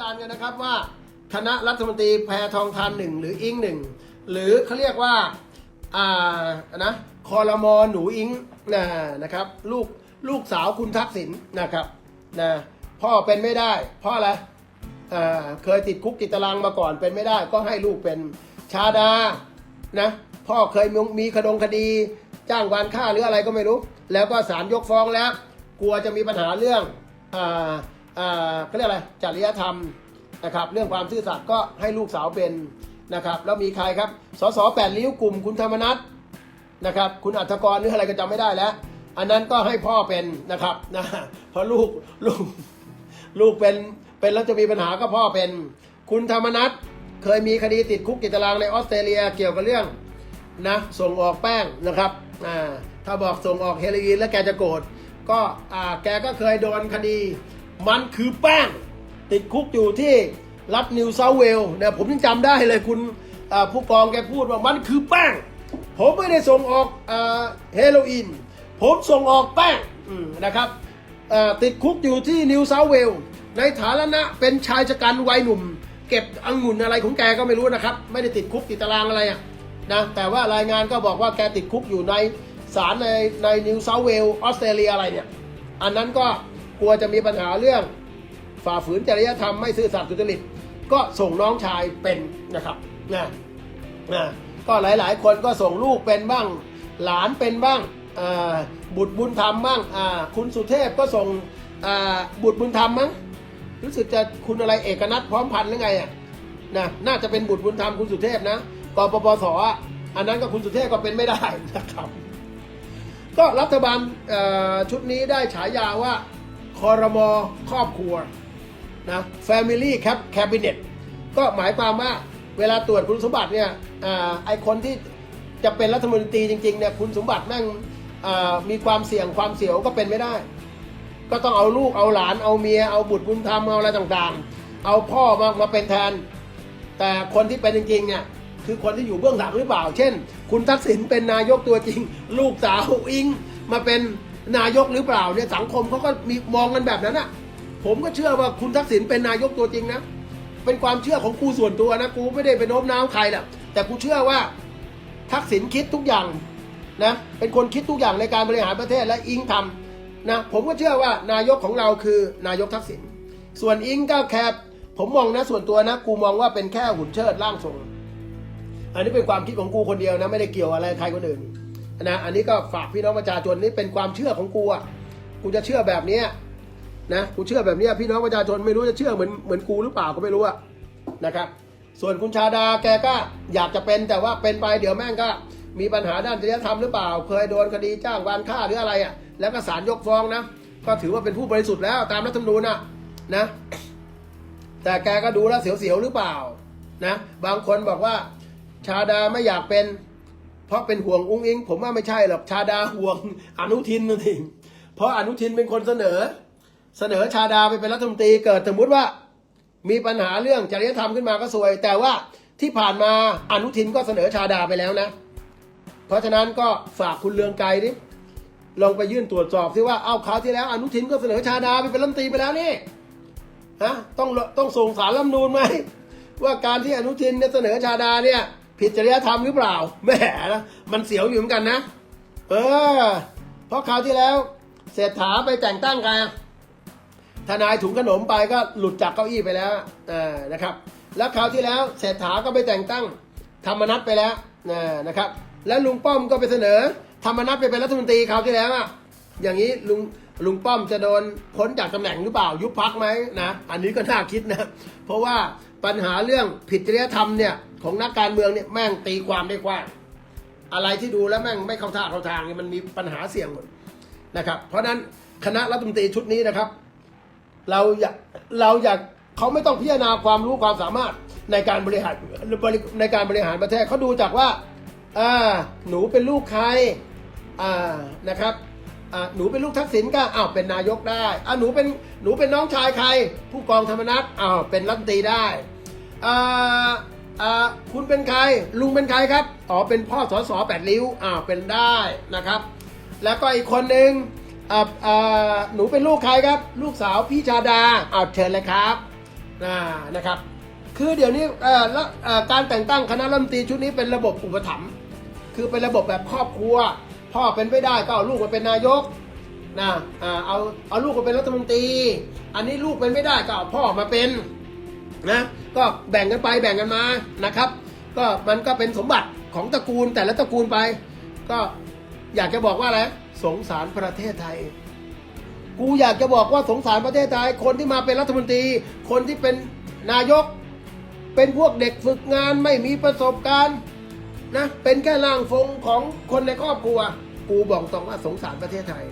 จารณ์กันนะครับว่าคณะรัฐมนตรีแพทองทานหนึ่งหรืออิงหนึ่งหรือเขาเรียกว่าอ่านะคอรมอหนูอิงนะนะครับลูกลูกสาวคุณทักษิณนะครับนะพ่อเป็นไม่ได้เพ่ออะไรอ่าเคยติดคุกติดตารางมาก่อนเป็นไม่ได้ก็ให้ลูกเป็นชาดานะพ่อเคยมีมีคดงคดี จ้างวานฆ่าหรืออะไรก็ไม่รู้ แล้วก็ศาลยกฟ้องแล้ว กลัวจะมีปัญหาเรื่องอ่าอ่า เขาเรียกอะไรจริยธรรมนะครับเรื่องความซื่อสัตย์ก็ให้ลูกสาวเป็นนะครับแล้วมีใครครับสสแปดริ้วกลุ่มคุณธรรมนัฐนะครับคุณอัธกรหรืออะไรก็จำไม่ได้แล้ว อันนั้นก็ให้พ่อเป็นนะครับนะเพราะลูกลูกลูกเป็นเป็นแล้วจะมีปัญหาก็พ่อเป็น คุณธรรมนัฐเคยมีคดีติดคุกติดตารางในออสเตรเลียเกี่ยวกับเรื่องนะส่งออกแป้งนะครับอ่าถ้าบอกส่งออกเฮโรอีนแล้วแกจะโกรธก็อ่าแกก็เคยโดนคดี มันคือแป้ง ติดคุกอยู่ที่รัฐนิวเซาเวลเนี่ยผมยังจำได้เลยคุณผู้กองแกพูดว่ามันคือแป้ง ผมไม่ได้ส่งออกเฮโรอีน ผมส่งออกแป้งนะครับติดคุกอยู่ที่นิวเซาเวลในฐานะเป็นชายชะกันวัยหนุ่ม เก็บองุ่นอะไรของแกก็ไม่รู้นะครับ ไม่ได้ติดคุกติดตารางอะไรอะนะแต่ว่ารายงานก็บอกว่าแกติดคุกอยู่ในศาลในในนิวเซาเวลออสเตรเลียอะไรเนี่ย อันนั้นก็ กลัวจะมีปัญหาเรื่อง ฝ่าฝืนจริยธรรมไม่ซื่อสัตย์สุจริต ก็ส่งน้องชายเป็นนะครับนะนะก็หลายๆ คนก็ส่งลูกเป็นบ้าง หลานเป็นบ้างบุตรบุญธรรมบ้างคุณสุเทพก็ส่งบุตรบุญธรรมมั้งรู้สึกจะคุณอะไรเอกนัทพร้อมพันธ์หรือไงอะนะน่าจะเป็นบุตรบุญธรรมคุณสุเทพนะกปปสออันนั้นก็คุณสุเทพก็เป็นไม่ได้นะครับ ก็รัฐบาลชุดนี้ได้ฉายาว่า คอรมอครอบครัวนะ Family Cap Cabinet ก็หมายความว่าเวลาตรวจคุณสมบัติเนี่ยอไอคนที่จะเป็นรัฐมนตรีจริงๆเนี่ยคุณสมบัติแม่งมีความเสี่ยงความเสียวก็เป็นไม่ได้ ก็ต้องเอาลูกเอาหลานเอาเมียเอาบุตรบุญธรรมเอาอะไรต่างๆ เอาพ่อมามาเป็นแทน แต่คนที่เป็นจริงๆเนี่ยคือคนที่อยู่เบื้องหลังหรือเปล่า เช่น คุณทักษิณเป็นนายกตัวจริง ลูกสาวอิงมาเป็น นายกหรือเปล่าเนี่ยสังคมเขาก็มีมองกันแบบนั้นอะ ผมก็เชื่อว่าคุณทักษิณเป็นนายกตัวจริงนะ เป็นความเชื่อของกูส่วนตัวนะกูไม่ได้ไปโน้มน้าวใครหรอกแต่กูเชื่อว่าทักษิณคิดทุกอย่างนะเป็นคนคิดทุกอย่างในการบริหารประเทศและอิงทำนะผมก็เชื่อว่านายกของเราคือนายกทักษิณส่วนอิงก็แค่ผมมองนะส่วนตัวนะกูมองว่าเป็นแค่หุ่นเชิดร่างทรงอันนี้เป็นความคิดของกูคนเดียวนะไม่ได้เกี่ยวอะไรใครคนอื่น นะอันนี้ก็ฝากพี่น้องประชาชนนี่เป็นความเชื่อของกูอะกูจะเชื่อแบบเนี้ยนะกูเชื่อแบบเนี้ยพี่น้องประชาชนไม่รู้จะเชื่อเหมือนเหมือนกูหรือเปล่าก็ไม่รู้อะนะครับส่วนคุณชาดาแกก็อยากจะเป็นแต่ว่าเป็นไปเดี๋ยวแม่งก็มีปัญหาด้านจริยธรรมหรือเปล่า เคยโดนคดีจ้างวานฆ่าหรืออะไรอะแล้วก็ศาลยกฟ้องนะก็ถือว่าเป็นผู้บริสุทธิ์แล้วตามรัฐธรรมนูญนะนะ แต่แกก็ดูแล้วเสียวๆหรือเปล่านะบางคนบอกว่าชาดาไม่อยากเป็น เพราะเป็นห่วงอุ้งอิง ผมว่าไม่ใช่หรอกชาดาห่วงอนุทินนั่นเองเพราะอนุทินเป็นคนเสนอ เสนอชาดาไปเป็นรัฐมนตรีเกิดสมมติว่า มีปัญหาเรื่องจริยธรรมขึ้นมาก็สวย แต่ว่าที่ผ่านมาอนุทินก็เสนอชาดาไปแล้วนะ เพราะฉะนั้นก็ฝากคุณเลืองไกรดิลองไปยื่นตรวจสอบที่ว่าเอาคราวที่แล้วอนุทินก็เสนอชาดาไปเป็นรัฐมนตรีไปแล้วนี่ฮะต้องต้องส่งสารรัฐมนูนไหมว่าการที่อนุทินเนี่ยเสนอชาดาเนี่ย ผิดจริยธรรมหรือเปล่าแหมนะมันเสียวอยู่เหมือนกันนะ เออ เพราะคราวที่แล้วเศรษฐาไปแต่งตั้งใครทนายถุงขนมไปก็หลุดจากเก้าอี้ไปแล้วนะครับ แล้วคราวที่แล้วเศรษฐาก็ไปแต่งตั้งธรรมนัตไปแล้วนะนะครับ แล้วลุงป้อมก็ไปเสนอธรรมนัตไปเป็นรัฐมนตรีคราวที่แล้วอะอย่างนี้ลุงลุงป้อมจะโดนพ้นจากตำแหน่งหรือเปล่ายุบพักไหมนะ อันนี้ก็น่าคิดนะ เพราะว่าปัญหาเรื่องผิดจริยธรรมเนี่ยของนักการเมืองเนี่ยแม่งตีความได้กว้าง อะไรที่ดูแล้วแม่งไม่เข้าท่าเข้าทางเนี่ยมันมีปัญหาเสี่ยงหมดนะครับ เพราะฉะนั้นคณะรัฐมนตรีชุดนี้นะครับ เราอยากเราอยากเขาไม่ต้องพิจารณาความรู้ความสามารถในการบริหารในการบริหารประเทศเขาดูจากว่าอ่าหนูเป็นลูกใครอ่านะครับ อ่าหนูเป็นลูกทักษิณก็อ้าวเป็นนายกได้อ่าหนูเป็นหนูเป็นน้องชายใคร ผู้กองธรรมนัฐอ้าวเป็นรัฐมนตรีได้อ่าอ่าคุณเป็นใคร ลุงเป็นใครครับอ๋อเป็นพ่อสอสอแปดริ้วอ้าวเป็นได้นะครับ แล้วก็อีกคนหนึ่งอ่าอ่าหนูเป็นลูกใครครับ ลูกสาวพี่ชาดาอ้าวเชิญเลยครับนะนะครับคือเดี๋ยวนี้อ่อแล้วเอ่อการแต่งตั้งคณะรัฐมนตรีชุดนี้เป็นระบบอุปถัมภ์คือเป็นระบบแบบครอบครัว พ่อเป็นไม่ได้ก็เอาลูกมาเป็นนายกนะอ่าเอาเอาลูกมาเป็นรัฐมนตรี อันนี้ลูกเป็นไม่ได้ก็เอาพ่อมาเป็นนะก็แบ่งกันไปแบ่งกันมานะครับ ก็มันก็เป็นสมบัติของตระกูลแต่ละตระกูลไป ก็อยากจะบอกว่าอะไรสงสารประเทศไทย กูอยากจะบอกว่าสงสารประเทศไทย คนที่มาเป็นรัฐมนตรี คนที่เป็นนายก เป็นพวกเด็กฝึกงานไม่มีประสบการณ์นะเป็นแค่ร่างทรงของคนในครอบครัว กูบอกตรงว่าสงสารประเทศไทย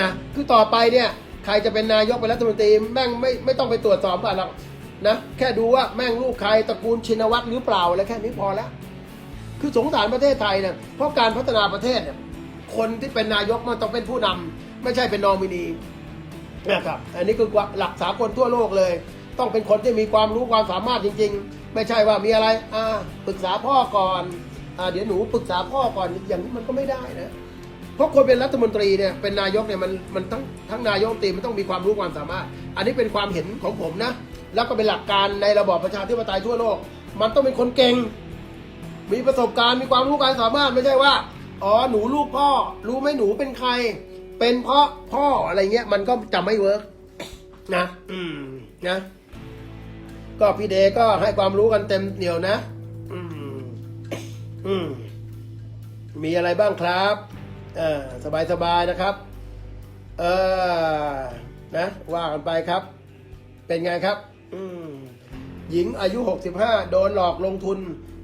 นะคือต่อไปเนี่ยใครจะเป็นนายกเป็นรัฐมนตรีแม่งไม่ไม่ต้องไปตรวจสอบก่อนหรอกนะแค่ดูว่าแม่งลูกใครตระกูลชินวัตรหรือเปล่าอะไรแค่นี้พอแล้ว คือสงสารประเทศไทยเนี่ยเพราะการพัฒนาประเทศเนี่ยคนที่เป็นนายกมันต้องเป็นผู้นำไม่ใช่เป็นนอมินีนะครับอันนี้คือหลักสากลทั่วโลกเลย ต้องเป็นคนที่มีความรู้ความสามารถจริง ๆ ไม่ใช่ว่ามีอะไรอ่าปรึกษาพ่อก่อน อ่าเดี๋ยวหนูปรึกษาพ่อก่อนอย่างนี้มันก็ไม่ได้นะเพราะคนเป็นรัฐมนตรีเนี่ยเป็นนายกเนี่ยมันมันทั้งทั้งนายกรัฐมนตรีมันต้องมีความรู้ความสามารถ อันนี้เป็นความเห็นของผมนะ แล้วก็เป็นหลักการในระบอบประชาธิปไตยทั่วโลก มันต้องเป็นคนเก่ง มีประสบการณ์มีความรู้ความสามารถไม่ใช่ว่าอ๋อหนูลูกพ่อ รู้ไหมหนูเป็นใคร เป็นเพราะพ่ออะไรเงี้ยมันก็จะไม่เวิร์กนะอืมนะ ก็พี่เดก็ให้ความรู้กันเต็มเหนียวนะ อืม อืมมีอะไรบ้างครับเออสบายสบายๆนะครับ เออนะว่ากันไปครับ เป็นไงครับ อืมหญิงอายุ 65 โดนหลอกลงทุน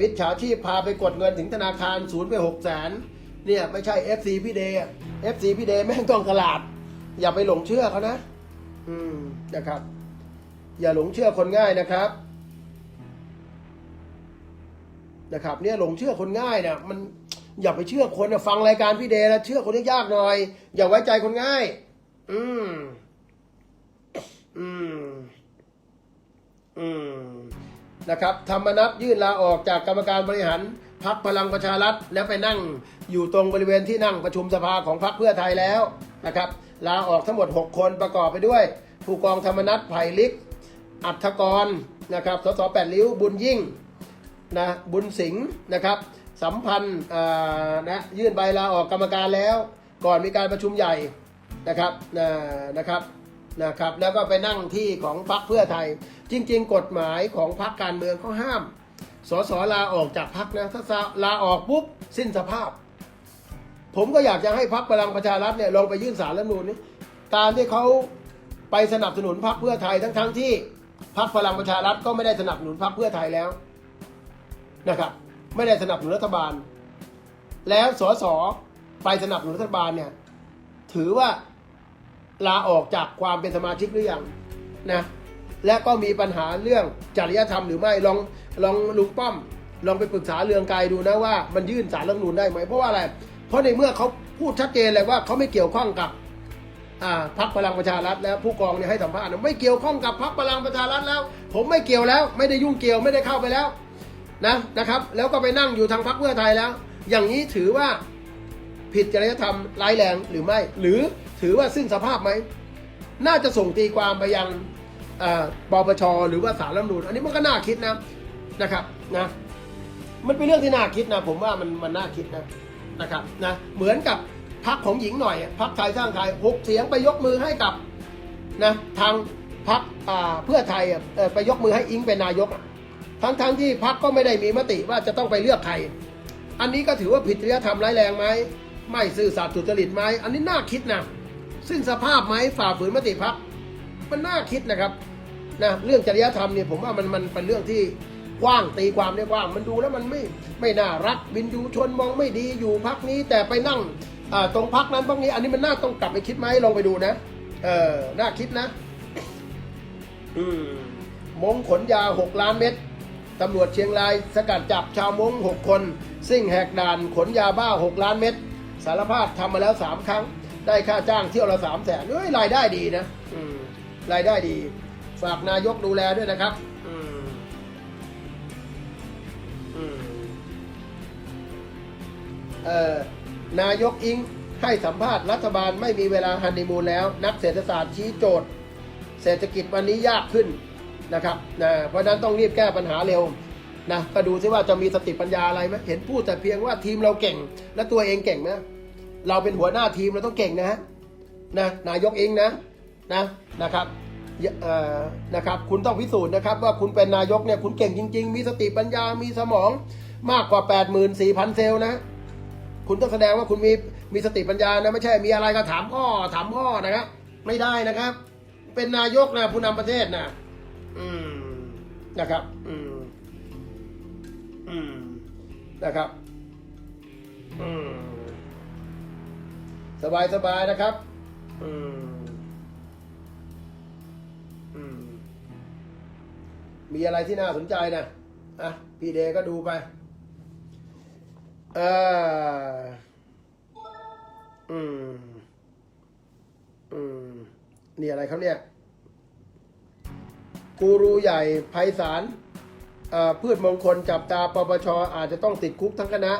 มิจฉาชีพพาไปกดเงินถึงธนาคารศูนย์ไป6แสนเนี่ยไม่ใช่ FC พี่เดย์ FC พี่เดย์แม่งต้องกลาด อย่าไปหลงเชื่อเขานะ อืมนะครับ อย่าหลงเชื่อคนง่ายนะครับ นะครับเนี่ยหลงเชื่อคนง่ายเนี่ยมันอย่าไปเชื่อคนนะฟังรายการพี่เดย์นะเชื่อคนยากหน่อย อย่าไว้ใจคนง่าย อืม อืม อืมนะครับธรรมนัฐยื่นลาออกจากกรรมการบริหารพักพลังประชารัฐแล้วไปนั่งอยู่ตรงบริเวณที่นั่งประชุมสภาของพรรคเพื่อไทยแล้วนะครับ ลาออกทั้งหมด 6 คนประกอบไปด้วย ผู้กองธรรมนัฐไผ่ลิก อัฐกรนะครับสสแปดริ้วบุญยิ่ง นะบุญสิงห์นะครับสัมพันธ์นะยื่นใบลาออกกรรมการแล้ว ก่อนมีการประชุมใหญ่นะครับนะนะครับนะครับแล้วก็ไปนั่งที่ของพรรคเพื่อไทย จริง ๆ กฎหมายของพรรคการเมืองเขาห้าม สสลาออกจากพรรคนะถ้าลาออกปุ๊บสิ้นสภาพ ผมก็อยากจะให้พรรคพลังประชารัฐเนี่ยลองไปยื่นสารรัฐมนูญนี้การที่เขาไปสนับสนุนพรรคเพื่อไทยทั้งๆทที่พรรคพลังประชารัฐก็ไม่ได้สนับสนุนพรรคเพื่อไทยแล้ว นะครับ ไม่ได้สนับสนุนรัฐบาล แล้วสสไปสนับสนุนรัฐบาลเนี่ย ถือว่าลาออกจากความเป็นสมาชิกหรือยังนะและก็มีปัญหาเรื่องจริยธรรมหรือไม่ลองลองลุงป้อม ลองไปปรึกษาเรืองไกลดูนะว่ามันยื่นสารรัฐมนูญได้ไหมเพราะว่าอะไร เพราะในเมื่อเขาพูดชัดเจนเลยว่าเขาไม่เกี่ยวข้องกับอ่าพรรคพลังประชารัฐแล้วผู้กองเนี่ยให้สัมภาษณ์นไม่เกี่ยวข้องกับพรรคพลังประชารัฐแล้ว ผมไม่เกี่ยวแล้ว ไม่ได้ยุ่งเกี่ยวไม่ได้เข้าไปแล้ว นะนะครับ แล้วก็ไปนั่งอยู่ทางพรรคเพื่อไทยแล้ว อย่างนี้ถือว่าผิดจริยธรรมร้ายแรงหรือไม่ หรือถือว่าสิ้นสภาพไหม น่าจะส่งตีความไปยังอ่าปปชหรือว่าสารรัฐมนูญอันนี้มันก็น่าคิดนะนะครับนะมันเป็นเรื่องที่น่าคิดนะ ผมว่ามันมันน่าคิดนะนะครับนะเหมือนกับพักของหญิงหน่อยพักไทยสร้างไทยหกเสียงไปยกมือให้กับนะทางพักเพื่อไทยไปยกมือให้อิงเป็นนายกอะ ทั้งทั้งที่พักก็ไม่ได้มีมติว่าจะต้องไปเลือกใคร อันนี้ก็ถือว่าผิดจริยธรรมร้ายแรงไหม ไม่ซื่อสัตย์สุจริตไหม อันนี้น่าคิดนะ สิ้นสภาพไหมฝ่าฝืนมติพัก มันน่าคิดนะครับนะเรื่องจริยธรรมเนี่ยผมว่ามันมันเป็นเรื่องที่กว้างตีความได้กว้าง มันดูแล้วมันไม่ไม่น่ารักบินยูชนมองไม่ดีอยู่พักนี้แต่ไปนั่งตรงพักนั้นพักนี้ อันนี้มันน่าต้องกลับไปคิดไหมลองไปดูนะ เออน่าคิดนะ อืมมงขนยาหกล้านเม็ด ตำรวจเชียงรายสกัดจับชาวมงหกคน ซิ่งแหกด่านขนยาบ้าหกล้านเม็ดสารภาพทำมาแล้วสามครั้ง ได้ค่าจ้างเที่ยวละสามแสนเฮ้ยรายได้ดีนะรายได้ดี ฝากนายกดูแลด้วยนะครับนายกอิงให้สัมภาษณ์รัฐบาลไม่มีเวลาฮันนีมูนแล้ว นักเศรษฐศาสตร์ชี้โจทย์ เศรษฐกิจวันนี้ยากขึ้น นะครับนะเพราะฉะนั้นต้องรีบแก้ปัญหาเร็วนะก็ดูซิว่าจะมีสติปัญญาอะไรไหมเห็นพูดแต่เพียงว่าทีมเราเก่ง และตัวเองเก่งนะเราเป็นหัวหน้าทีมเราต้องเก่งนะฮะนะนายกเองนะนะนะครับนะครับคุณต้องพิสูจน์นะครับว่าคุณเป็นนายกเนี่ยคุณเก่งจริง ๆ มีสติปัญญามีสมองมากกว่า 84,000 เซลล์นะ คุณต้องแสดงว่าคุณมีมีสติปัญญานะไม่ใช่มีอะไรก็ถามพ่อถามพ่อนะครับไม่ได้นะครับ เป็นนายกนะผู้นำประเทศนะ นะครับ อืม อืม นะครับ อืม สบายสบายนะครับ อืม อืม มีอะไรที่น่าสนใจนะอะ พี่เดก็ดูไปเอออืม อืม นี่อะไรเขาเนี่ยกู กูรูใหญ่ไพศาลพืชมงคลจับตาปปชอาจจะต้องติดคุกทั้งคณะ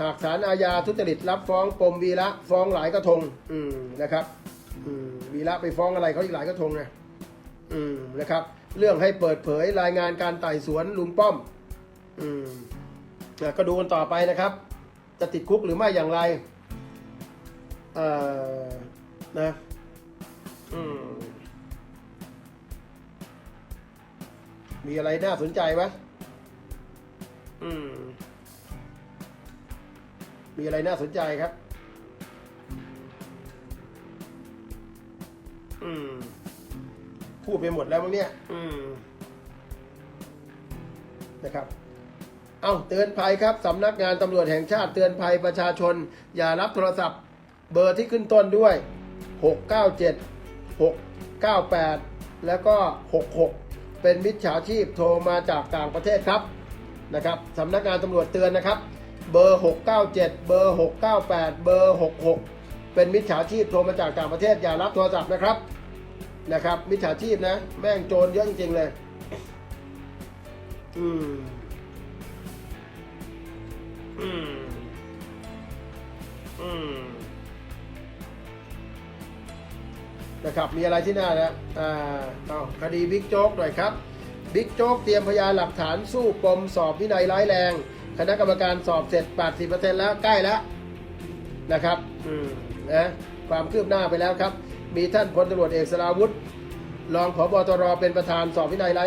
หากศาลอาญาทุจริตรับฟ้องปมวีระฟ้องหลายกระทง อืมนะครับอืมวีระไปฟ้องอะไรเขาอีกหลายกระทงไงอืมนะครับ เรื่องให้เปิดเผยรายงานการไต่สวนลุงป้อม อืมนะก็ดูกันต่อไปนะครับ จะติดคุกหรือไม่อย่างไร เอ่อนะ อืม มีอะไรน่าสนใจไหมอืม มีอะไรน่าสนใจครับ อืม พูดไปหมดแล้วมั้งเนี่ย อืม นะครับ เอาเตือนภัยครับสำนักงานตำรวจแห่งชาติเตือนภัยประชาชน อย่ารับโทรศัพท์เบอร์ที่ขึ้นต้นด้วย 697 698 แล้วก็ 66 เป็นมิจฉาชีพโทรมาจากต่างประเทศครับนะครับสำนักงานตำรวจเตือนนะครับ เบอร์ 697 เบอร์ 698 เบอร์ 66 เป็นมิจฉาชีพโทรมาจากต่างประเทศอย่ารับโทรศัพท์นะครับนะครับมิจฉาชีพนะ แม่งโจรเยอะจริงๆเลยอืมอืมอืม นะครับมีอะไรที่น่านะอ่าเอาคดีบิ๊กโจ๊กหน่อยครับบิ๊กโจ๊กเตรียมพยานหลักฐานสู้ปมสอบวินัยร้ายแรง คณะกรรมการสอบเสร็จ 80%แล้วใกล้แล้วนะครับอืมนะความคืบหน้าไปแล้วครับ มีท่านพลตำรวจเอกสราวุธรองผบตรเป็นประธานสอบวินัยร้าย